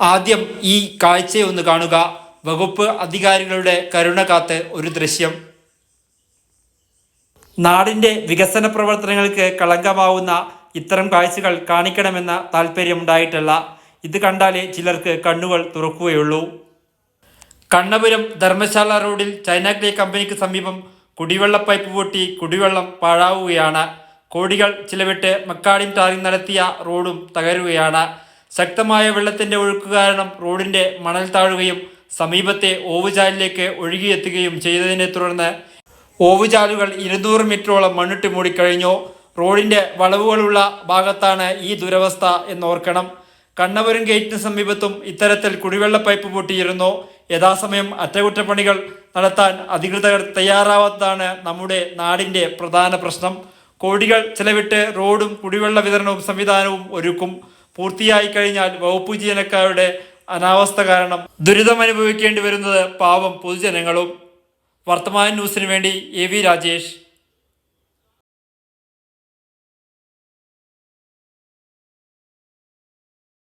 ആദ്യം ഈ കാഴ്ചയൊന്ന് കാണുക. വകുപ്പ് അധികാരികളുടെ കരുണ കാത്ത് ഒരു ദൃശ്യം. നാടിന്റെ വികസന പ്രവർത്തനങ്ങൾക്ക് കളങ്കമാവുന്ന ഇത്തരം കാഴ്ചകൾ കാണിക്കണമെന്ന താല്പര്യമുണ്ടായിട്ടല്ല ഇത് കണ്ടാലേ ചിലർക്ക് കണ്ണുകൾ തുറക്കുകയുള്ളൂ. കണ്ണപുരം ധർമ്മശാല റോഡിൽ ചൈന ക്ലേ കമ്പനിക്ക് സമീപം കുടിവെള്ള പൈപ്പ് പൊട്ടി കുടിവെള്ളം പാഴാവുകയാണ്. കോടികൾ ചിലവിട്ട് മക്കാടിൻ ടാറിംഗ് നടത്തിയ റോഡും തകരുകയാണ്. ശക്തമായ വെള്ളത്തിന്റെ ഒഴുക്ക് കാരണം റോഡിന്റെ മണൽ താഴുകയും സമീപത്തെ ഓവുചാലിലേക്ക് ഒഴുകിയെത്തുകയും ചെയ്തതിനെ തുടർന്ന് ഓവുചാലുകൾ ഇരുന്നൂറ് മീറ്ററോളം മണ്ണിട്ട് മൂടിക്കഴിഞ്ഞു. റോഡിന്റെ വളവുകളുള്ള ഭാഗത്താണ് ഈ ദുരവസ്ഥ എന്നോർക്കണം. കണ്ണപുരം ഗേറ്റിന് സമീപത്തും ഇത്തരത്തിൽ കുടിവെള്ള പൈപ്പ് പൊട്ടിയിരുന്നു. യഥാസമയം അറ്റകുറ്റപ്പണികൾ നടത്താൻ അധികൃതർ തയ്യാറാവാത്തതാണ് നമ്മുടെ നാടിന്റെ പ്രധാന പ്രശ്നം. കോടികൾ ചെലവിട്ട് റോഡും കുടിവെള്ള വിതരണവും സംവിധാനവും ഒരുക്കും. പൂർത്തിയായി കഴിഞ്ഞാൽ വകുപ്പ് ജീവനക്കാരുടെ അനാവസ്ഥ കാരണം ദുരിതമനുഭവിക്കേണ്ടി വരുന്നത് പാവം പൊതുജനങ്ങളും. വർത്തമാന ന്യൂസിനു വേണ്ടി എ വി രാജേഷ്.